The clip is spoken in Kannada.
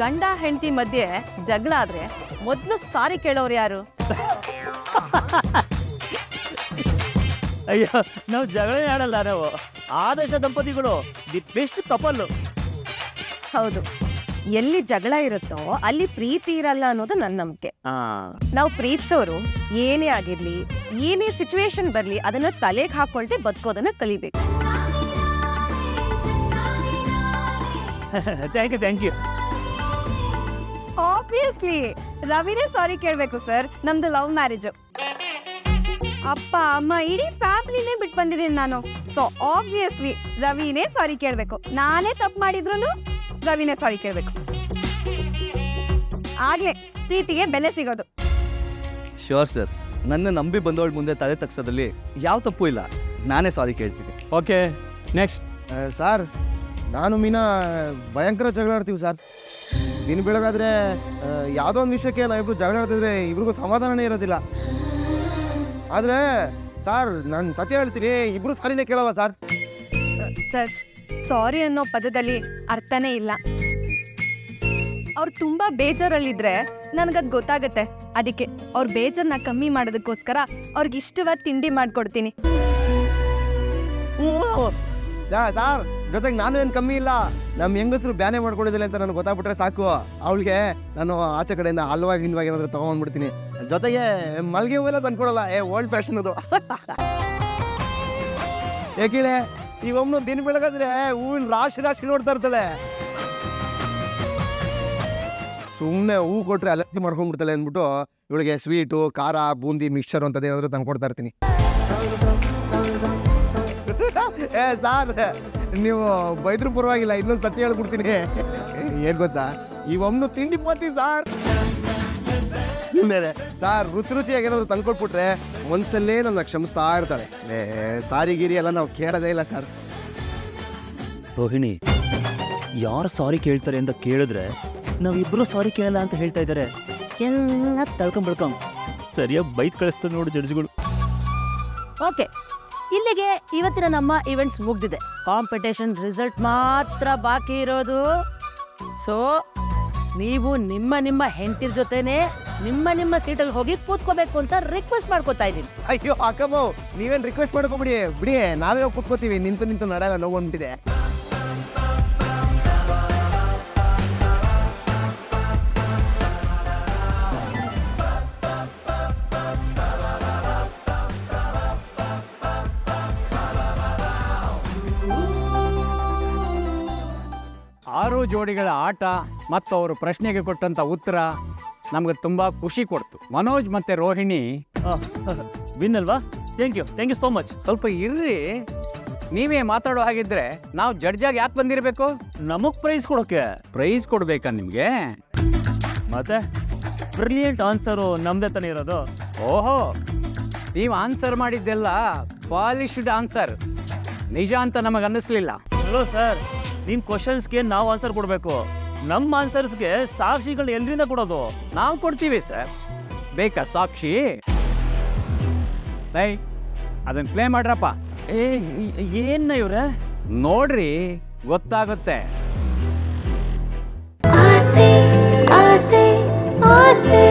ಗಂಡ ಹೆಂಡತಿ ಮಧ್ಯೆ ಜಗಳ ಆದ್ರೆ ಮೊದಲು ಸಾರಿ ಕೇಳೋರು ಯಾರು? ಅಯ್ಯೋ ನಾವು ಜಗಳ ಆಡಲ್ಲ ನಾವು. ಆದರ್ಶ ದಂಪತಿಗಳು ದಿ ಬೆಸ್ಟ್ ಕಪಲ್ ಹೌದು. ಎಲ್ಲಿ ಜಗಳ ಇರುತ್ತೋ ಅಲ್ಲಿ ಪ್ರೀತಿ ಇರಲ್ಲ ಅನ್ನೋದು ನನ್ನ ನಂಬಿಕೆ. ಹಾ. ನಾವು ಪ್ರೀತಿಸೋರು ಏನೇ ಆಗಿರ್ಲಿ ಏನೇ ಸಿಚುವೇಶನ್ ಬರ್ಲಿ ಅದನ್ನ ತಲೆಗೆ ಹಾಕೊಳ್ದೆ ಬದುಕೋದನ್ನ ಕಲಿಬೇಕು. Thank you thank you obviously ರವಿನೇ sorry ಕೇಳಬೇಕು ಸರ್ ನಮ್ದು ಲವ್ ಮ್ಯಾರೇಜ್ ಅಪ್ಪ ಅಮ್ಮ ಇಡೀ ಫ್ಯಾಮಿಲಿನೇ ಬಿಟ್ಟು ಬಂದಿದ್ದೀನಿ ನಾನು. ಸೊ ಆಬ್ವಿಯಸ್ಲಿ ರವಿನೇ ಸಾರಿ ಕೇಳಬೇಕು. ನಾನೇ ತಪ್ಪು ಮಾಡಿದ್ರು ರವಿನೇ ಸಾರಿ ಕೇಳಬೇಕು. ಆಗ್ಲೇ ಪ್ರೀತಿಗೆ ಬೆಲೆ ಸಿಗೋದು. ಶ್ಯೂರ್ ಸರ್ ನನ್ನ ನಂಬಿ ಬಂದವಳ ಮುಂದೆ ತಲೆ ತಗ್ಸೋದ್ರಲ್ಲಿ ಯಾವ ತಪ್ಪು ಇಲ್ಲ. ನಾನೇ ಸಾರಿ ಕೇಳ್ತೀನಿ. ಓಕೆ ನೆಕ್ಸ್ಟ್ ಸರ್ ನಾನು ಮೀನಾ ಭಯಂಕರ ಜಗಳ ಆಡ್ತೀವಿ ಸರ್. ದಿನ ಬೆಳಗಾದ್ರೆ ಯಾವುದೋ ಒಂದು ವಿಷಯಕ್ಕೆ ಇಬ್ರು ಜಗಳ ಆಡ್ತಿದ್ರೆ ಇಬ್ರಿಗೂ ಸಮಾಧಾನನೇ ಇರೋದಿಲ್ಲ. ಆದರೆ ಸರ್ ನಾನು ಸತ್ಯ ಹೇಳ್ತೀನಿ ಇಬ್ರು ಸಾರಿನೇ ಕೇಳಲ್ಲ ಸರ್. ಸರ್ ಸಾರಿ ಅನ್ನೋ ಪದದಲ್ಲಿ ಅರ್ಥನೇ ಇಲ್ಲ. ಅವ್ರು ತುಂಬಾ ಬೇಜಾರಲ್ಲಿದ್ರೆ ನನ್ಗದ್ ಗೊತ್ತಾಗತ್ತೆ. ಅದಕ್ಕೆ ಅವ್ರ ಬೇಜಾರನ್ನ ಕಮ್ಮಿ ಮಾಡೋದಕ್ಕೋಸ್ಕರ ಅವ್ರಿಗೆ ಇಷ್ಟವಾದ ತಿಂಡಿ ಮಾಡ್ಕೊಡ್ತೀನಿ. ಸರ್ ಜೊತೆಗೆ ನಾನು ಏನು ಕಮ್ಮಿ ಇಲ್ಲ. ನಮ್ಮ ಹೆಂಗಸರು ಬ್ಯಾನೆ ಮಾಡ್ಕೊಂಡಿದ್ದಿಲ್ಲ ಅಂತ ನನಗೆ ಗೊತ್ತಾಗ್ಬಿಟ್ರೆ ಸಾಕು. ಅವಳಿಗೆ ನಾನು ಆಚೆ ಕಡೆಯಿಂದ ಹಲ್ವಾಗಿ ಗಿಲ್ವಾಗಿ ಏನಾದರೂ ತೊಗೊಂಡ್ಬಿಡ್ತೀನಿ ಜೊತೆಗೆ ಮಲ್ಗೆ ಹೂವೆಲ್ಲ ತಂದ್ಕೊಡಲ್ಲ. ಏ ಓಲ್ಡ್ ಫ್ಯಾಷನ್ ಅದು. ಏಕಿಳೆ ಈ ಒಮ್ಮೆ ದಿನ ಬೆಳಗಾದ್ರೆ ಹೂವಿನ ರಾಶಿ ರಾಶಿ ನೋಡ್ತಾ ಇರ್ತಾಳೆ. ಸುಮ್ಮನೆ ಹೂ ಕೊಟ್ಟರೆ ಅಲರ್ಜಿ ಮಾಡ್ಕೊಂಡ್ಬಿಡ್ತಾಳೆ ಅಂದ್ಬಿಟ್ಟು ಇವಳಿಗೆ ಸ್ವೀಟು ಖಾರ, ಬೂಂದಿ ಮಿಕ್ಸ್ಚರ್ ಅಂತದ್ದು ಏನಾದ್ರು ತಂದ್ಕೊಡ್ತಾ ಇರ್ತೀನಿ. ಏ, ಸಾರ್ ನೀವು ಬೈದ್ರು ಪರವಾಗಿಲ್ಲ ಇನ್ನೊಂದು ಸತ್ಯ ಹೇಳ್ಬಿಡ್ತೀನಿ ಏನ್ ಗೊತ್ತಾ? ಈ ಒಮ್ಮೆ ತಿಂಡಿ ಪೋತಿ ಸಾರ್. ಸಾರ್ ರುಚಿ ರುಚಿಯಾಗಿರೋದು ಏನಾದ್ರು ತಂದ್ಕೊಟ್ಬಿಟ್ರೆ ಒಂದ್ಸಲೇ ನನ್ನ ಕ್ಷಮಿಸ್ತಾ ಇರ್ತಾಳೆ. ಏ ಸಾರಿ ಗಿರಿ ಎಲ್ಲ ನಾವು ಕೇಳೋದೇ ಇಲ್ಲ ಸರ್. ರೋಹಿಣಿ ಯಾರು ಸಾರಿ ಕೇಳ್ತಾರೆ ಅಂತ ಕೇಳಿದ್ರೆ ನಾವಿಬ್ರು ಸಾರಿ ಕೇಳಲ್ಲ ಅಂತ ಹೇಳ್ತಾ ಇದ್ದಾರೆ ಎಲ್ಲ ತಳ್ಕೊಂಡ್ ಬಳ್ಕೊಂಡ್ ಸರಿಯಾಗಿ ಬೈತ್ ಕಳಿಸ್ತಾರೆ ನೋಡು ಜಡ್ಜ್ಗಳು. ಓಕೆ ಇಲ್ಲಿಗೆ ಇವತ್ತಿನ ನಮ್ಮ ಇವೆಂಟ್ಸ್ ಮುಗ್ದಿದೆ. ಕಾಂಪಿಟೇಷನ್ ರಿಸಲ್ಟ್ ಮಾತ್ರ ಬಾಕಿ ಇರೋದು. ಸೊ ನೀವು ನಿಮ್ಮ ನಿಮ್ಮ ಹೆಂಡತಿರ್ ಜೊತೆನೆ ನಿಮ್ಮ ನಿಮ್ಮ ಸೀಟಲ್ಲಿ ಹೋಗಿ ಕೂತ್ಕೋಬೇಕು ಅಂತ ರಿಕ್ವೆಸ್ಟ್ ಮಾಡ್ಕೋತಾ ಇದ್ದೀನಿ. ಅಯ್ಯೋ, ಅಕ್ಕಮ್ಮ, ನೀವೇನ್ ರಿಕ್ವೆಸ್ಟ್ ಮಾಡ್ಕೊಬಿಡಿ. ಬಿಡಿ, ನಾವೇ ಹೋಗಿ ಕೂತ್ಕೋತೀವಿ. ನಿಂತು ನಿಂತು ನಡೆಯಲ್ಲ, ನೋವು ಅಂದ್ಬಿಟ್ಟಿದೆ. ಆರು ಜೋಡಿಗಳ ಆಟ ಮತ್ತು ಅವರು ಪ್ರಶ್ನೆಗೆ ಕೊಟ್ಟಂಥ ಉತ್ತರ ನಮಗೆ ತುಂಬ ಖುಷಿ ಕೊಡ್ತು. ಮನೋಜ್ ಮತ್ತು ರೋಹಿಣಿ. ವಿನ್ ಅಲ್ವಾ? Thank you thank you so much ಸ್ವಲ್ಪ ಇರ್ರಿ. ನೀವೇ ಮಾತಾಡೋ ಹಾಗಿದ್ರೆ ನಾವು ಜಡ್ಜಾಗಿ ಯಾಕೆ ಬಂದಿರಬೇಕು? ನಮಗ್ ಪ್ರೈಸ್ ಕೊಡೋಕೆ. ಪ್ರೈಸ್ ಕೊಡ್ಬೇಕಾ ನಿಮಗೆ? ಮತ್ತೆ ಬ್ರಿಲಿಯಂಟ್ ಆನ್ಸರು ನಮ್ದೇ ತಾನೇ ಇರೋದು. ಓಹೋ ನೀವು ಆನ್ಸರ್ ಮಾಡಿದ್ದೆಲ್ಲ ಪಾಲಿಶ್ಡ್ ಆನ್ಸರ್ ನಿಜ ಅಂತ ನಮಗೆ ಅನ್ನಿಸ್ಲಿಲ್ಲ. ಹಲೋ ಸರ್ ನಿನ್ ಕ್ವಶನ್ಸ್ಗೆ ನಾವು ಆನ್ಸರ್ ಕೊಡಬೇಕು. ನಮ್ಮ ಆನ್ಸರ್ಸ್ಗೆ ಸಾಕ್ಷಿಗಳು ಎಲ್ರಿಂದ ಕೊಡೋದು ನಾವು ಕೊಡ್ತೀವಿ ಸರ್ ಬೇಕಾ ಸಾಕ್ಷಿ? ಲೈ ಅದನ್ನ ಪ್ಲೇ ಮಾಡ್ರಪ್ಪ. ಏ ಏನ ಇವ್ರೆ? ನೋಡ್ರಿ ಗೊತ್ತಾಗುತ್ತೆ. ಆಸೆ ಆಸೆ ಆಸೆ.